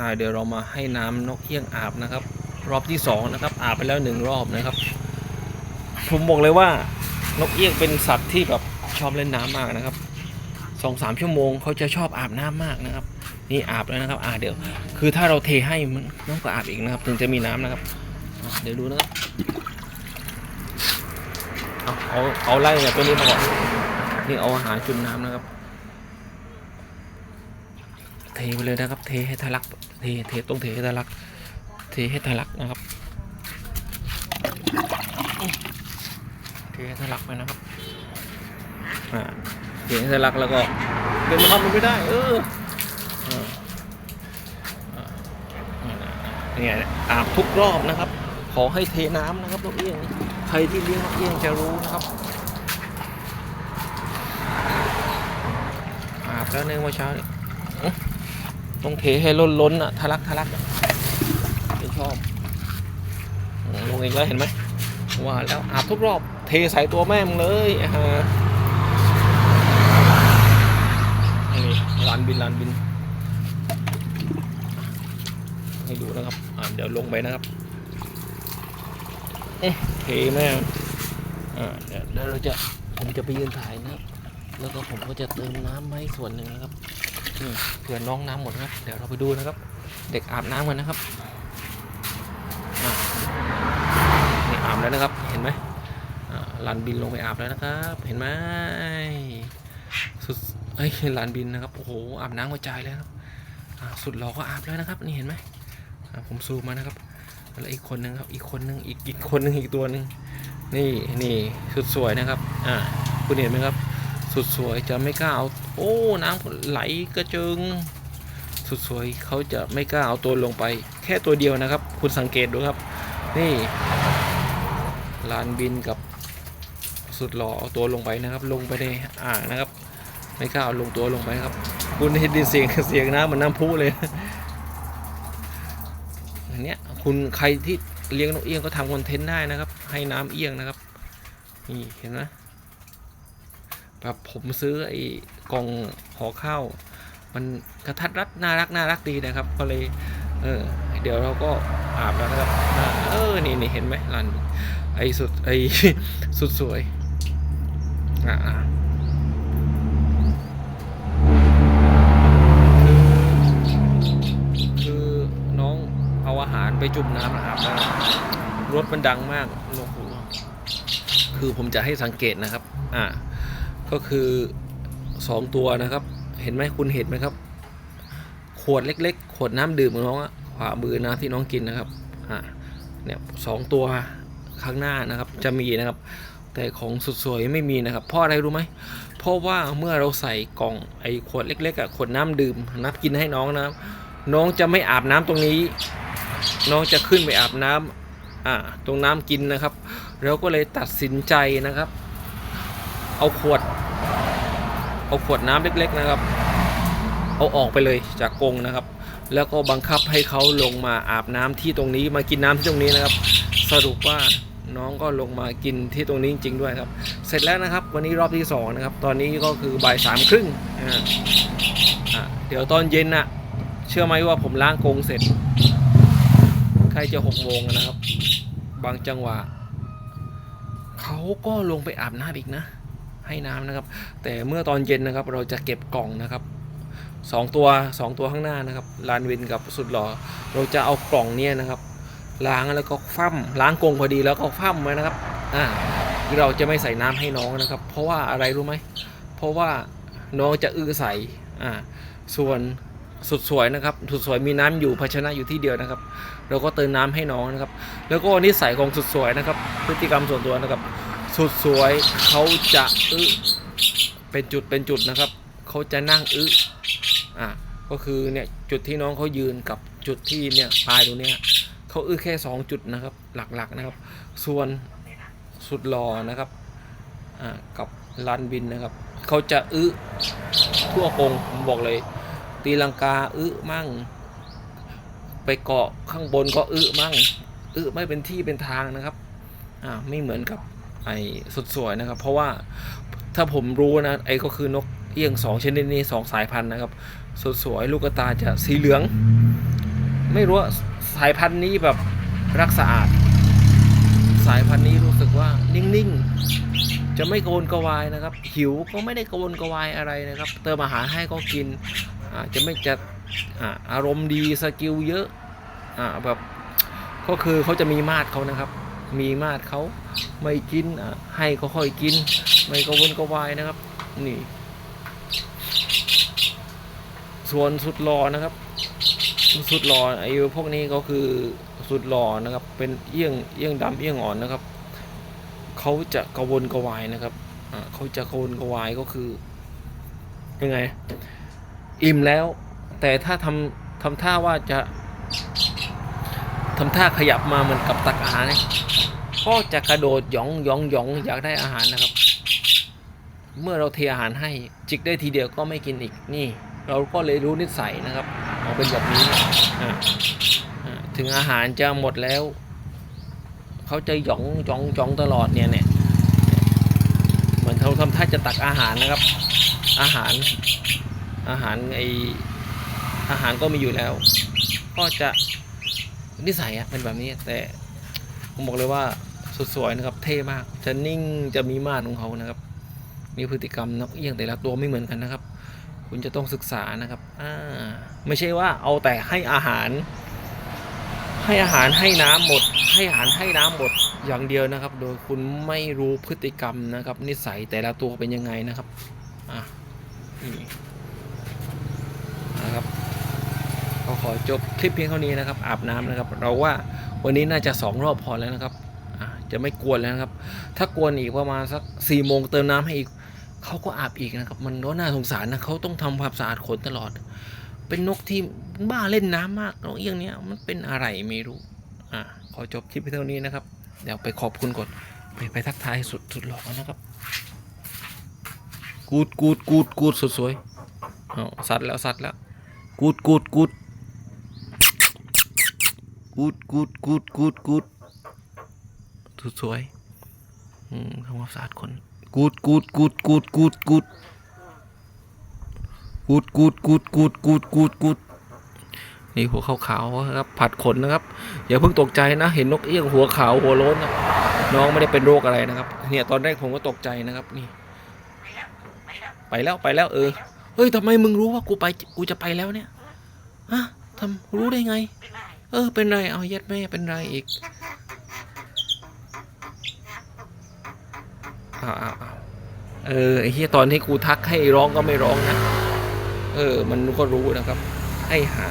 ่าเดี๋ยวเรามาให้น้ำนกเอี้ยงอาบนะครับ รอบที่สองนะครับอาบไปแล้วหนึ่งรอบนะครับ ผมบอกเลยว่านกเอี้ยงเป็นสัตว์ที่แบบชอบเล่นน้ำมากนะครับสองสามชั่วโมงเขาจะชอบอาบน้ำมากนะครับ นี่อาบแล้วนะครับอ่าเดี๋ยว คือถ้าเราเทให้มันน้องก็อาบอีกนะครับ ถึงจะมีน้ำนะครับ เดี๋ยวดูนะครับเอาเอาไล่เนี่ยตัวนี้มาก่อนนี่เอาอาหารจุ่มน้ำนะครับ เทไปเลยนะครับ เทให้ทะลัก เท เทต้องเทให้ทะลัก เทให้ทะลักนะครับ เทให้ทะลักไปนะครับ อ่า เทให้ทะลักแล้วก็เดินมาทำมันไม่ได้ เออเนี่ยอาบทุกรอบนะครับ ขอให้เทน้ำนะครับนกเอี้ยง ใครที่เลี้ยงนกเอี้ยงจะรู้นะครับอาบแล้วในเมื่อเช้าเนี่อื้อ ต้องเทให้ล้นล้นอะทะลักทะลักอะไม่ชอบลงอีกแล้วเห็นไหมว่าแล้วอาบทุกรอบเทใส่ตัวแม่มึงเลยฮะนี่ลานบินลานบิน ให้ดูนะครับอ่าเดี๋ยวลงไปนะครับเอ๊ะเทแม่งอ่าเดี๋ยวเดี๋ยวเราจะผมจะไปยืนถ่ายนะครับแล้วก็ผมก็จะเติมน้ำให้ส่วนหนึ่งนะครับ นี่เผื่อน้องน้ำหมดนะเดี๋ยวเราไปดูนะครับ เด็กอาบน้ำกันนะครับนี่อาบแล้วนะครับ เห็นไหมลานบินลงไปอาบแล้วนะครับ เห็นไหมสุดเอ้ยลานบินนะครับโอ้โหอาบน้ำกระจายแล้วนะครับสุดหล่อก็อาบแล้วนะครับ นี่เห็นไหมผมซูมมานะครับแล้วอีกคนนึงครับ อีกคนนึงอีกอีกคนนึงอีกตัวหนึ่งนี่นี่สุดสวยนะครับ อ่าคุณเห็นไหมครับ สุดสวยจะไม่กล้าเอาโอ้น้ำไหลกระเจิง สุดสวยเขาจะไม่กล้าเอาตัวลงไป แค่ตัวเดียวนะครับ คุณสังเกตดูครับ นี่ลานบินกับสุดหล่อเอาตัวลงไปนะครับ ลงไปในอ่างนะครับ ไม่กล้าเอาลงตัวลงไปครับ คุณเห็นดินเสียงเสียงน้ำเหมันน้ำพุเลยอันเนี้ยคุณใครที่เลี้ยงนกเอี้ยงก็ทำคอนเทนต์ได้นะครับ ให้น้ำเอี้ยงนะครับนี่เห็นไหม แบบผมซื้อไอ้กล่องห่อข้าวมันกระทัดรัดน่ารักน่ารักดีนะครับ ก็เลย เออ เดี๋ยวเราก็อาบแล้วนะครับอ่าเออนี่นี่เห็นไหมรันไอ้สุดไอ้สุดสวยอ่าคือคือน้องเอาอาหารไปจุ่มน้ำอาบแล้วรถมันดังมากโอ้โหคือผมจะให้สังเกตนะครับ อ่า ก็คือสองตัวนะครับ เห็นไหมคุณเห็นไหมครับ ขวดเล็ก ๆ ขวดน้ำดื่มของน้องอะขวามือน้ำที่น้องกินนะครับอ่าเนี่ยสองตัวข้างหน้านะครับจะมีนะครับ แต่ของสุดสวยไม่มีนะครับ เพราะอะไรรู้ไหมเพราะว่าเมื่อเราใส่กล่องไอ้ขวดเล็กๆอะขวดน้ำดื่มนับกินให้น้องนะครับ น้องจะไม่อาบน้ำตรงนี้ น้องจะขึ้นไปอาบน้ำอ่าตรงน้ำกินนะครับเราก็เลยตัดสินใจนะครับ เอาขวด เอาขวดน้ำเล็ก ๆนะครับ เอาออกไปเลยจากกรงนะครับ แล้วก็บังคับให้เขาลงมาอาบน้ำที่ตรงนี้มากินน้ำที่ตรงนี้นะครับ สรุปว่าน้องก็ลงมากินที่ตรงนี้จริง ๆ ด้วยครับ เสร็จแล้วนะครับ วันนี้รอบที่สองนะครับ ตอนนี้ก็คือบ่ายสามครึ่งอ่าเดี๋ยวตอนเย็นน่ะ เชื่อไหมว่าผมล้างกรงเสร็จ ใครจะหกโมงนะครับ บางจังหวะเขาก็ลงไปอาบน้ำอีกนะ ให้น้ำนะครับ แต่เมื่อตอนเย็นนะครับ เราจะเก็บกล่องนะครับสองตัวสองตัวข้างหน้านะครับลานวินกับสุดหล่อเราจะเอากล่องเนี่ยนะครับ ล้างแล้วก็ฟั่มล้างกรงพอดีแล้วก็ฟั่มไว้นะครับอ่าเราจะไม่ใส่น้ำให้น้องนะครับ เพราะว่าอะไรรู้ไหมเพราะว่าน้องจะอื้อใส่อ่าส่วนสุดสวยนะครับ สุดสวยมีน้ำอยู่ภาชนะอยู่ที่เดียวนะครับ เราก็เติมน้ำให้น้องนะครับ แล้วก็นิสัยของสุดสวยนะครับ พฤติกรรมส่วนตัวนะครับ สุดสวยเขาจะอึเป็นจุดเป็นจุดนะครับเขาจะนั่งอึอะก็คือเนี่ยจุดที่น้องเขายืนกับจุดที่เนี่ยปลายตรงเนี้ยเขาอึแค่สองจุดนะครับ หลักๆนะครับ ส่วนสุดหล่อนะครับอ่ากับลันบินนะครับเขาจะอึทั่วกรงผมบอกเลย ตีลังกาอึมั่ง ไปเกาะข้างบนก็อึมั่งอึไม่เป็นที่เป็นทางนะครับอ่าไม่เหมือนกับ ไอ้สุดสวยนะครับ เพราะว่าถ้าผมรู้นะไอ้ก็คือนกเอี้ยงสองชนิดนี้สองสายพันธุ์นะครับ สุดสวยลูกกระตาจะสีเหลือง ไม่รู้ว่าสายพันธุ์นี้แบบรักสะอาด สายพันธุ์นี้รู้สึกว่านิ่งๆ จะไม่กวนกวายนะครับ หิวก็ไม่ได้กวนกวายอะไรนะครับ เติมอาหารให้ก็กินจะไม่จะอารมณ์ดีสกิลเยอะอ่าแบบก็คือเขาจะมีมาดเขานะครับ มีมาดเขาไม่กินให้ก็ค่อยกิน ไม่กระวนกระวายนะครับ นี่ ส่วนสุดรอนะครับ สุดรอไอ้พวกนี้ก็คือสุดรอนะครับ เป็นเอี้ยงเอี้ยงดำเอี้ยงอ่อนนะครับเขาจะกระวนกระวายนะครับเขาจะกระวนกระวายก็คือยังไง อิ่มแล้ว แต่ถ้าทำทำท่าว่าจะ ทำท่าขยับมาเหมือนกับตักอาหารเนี่ยก็จะกระโดดหยองหยองหยองอยากได้อาหารนะครับ เมื่อเราเทอาหารให้จิกได้ทีเดียวก็ไม่กินอีกนี่ เราก็เลยรู้นิสัยนะครับเอาเป็นแบบนี้ถึงอาหารจะหมดแล้ว เขาจะหยองจองจองตลอดเนี่ยเนี่ยเหมือนเขาทำท่าจะตักอาหารนะครับ อาหารอาหารไออาหารก็มีอยู่แล้ว ก็จะ นิสัยอะเป็นแบบนี้แต่ผมบอกเลยว่าสุดสวยนะครับ เท่มากจะนิ่งจะมีมาดของเขานะครับ มีพฤติกรรมนกเอี้ยงแต่ละตัวไม่เหมือนกันนะครับ คุณจะต้องศึกษานะครับอ่าไม่ใช่ว่าเอาแต่ให้อาหาร ให้อาหารให้น้ำหมด ให้อาหารให้น้ำหมดอย่างเดียวนะครับ โดยคุณไม่รู้พฤติกรรมนะครับ นิสัยแต่ละตัวเป็นยังไงนะครับอะนี่นะครับก็ ขอจบคลิปเพียงเท่านี้นะครับ อาบน้ำนะครับ เราว่าวันนี้น่าจะสองรอบพอแล้วนะครับจะไม่กวนแล้วนะครับ ถ้ากวนอีกประมาณสักสี่โมงเติมน้ำให้อีกเขาก็อาบอีกนะครับ มันก็น่าสงสารนะเขาต้องทำความสะอาดขนตลอด เป็นนกที่บ้าเล่นน้ำมากนกเอี้ยงเนี้ยมันเป็นอะไรไม่รู้อะขอจบคลิปเท่านี้นะครับ เดี๋ยวไปขอบคุณก่อนไปไปทักทายสุดสุดหล่อนะครับ กูดกูดกูดกูดสุดสวยเอาสัตว์แล้วสัตว์แล้ว กูดกูดกูด กูดกูดกูดกูดกูดสุดสวยอืมทำความสะอาดคนกูดกูดกูดกูดกูดกูดกูดกูดกูดกูดกูดกูดกูดนี่หัวขาวๆนะครับ ผัดขนนะครับ อย่าเพิ่งตกใจนะ เห็นนกเอี้ยงหัวขาวหัวโล้นนะน้องไม่ได้เป็นโรคอะไรนะครับ เนี่ยตอนแรกผมก็ตกใจนะครับนี่ ไปแล้วไปแล้วเออ เฮ้ยทำไมมึงรู้ว่ากูไปกูจะไปแล้วเนี่ยฮะทำรู้ได้ไง เออ เป็นไร เอายัดแม่เป็นไรอีกเอาเอาเอาเออไอ้เฮียตอนที่กูทักให้ร้องก็ไม่ร้องนะ เออ มันก็รู้นะครับ ไอ้ห่า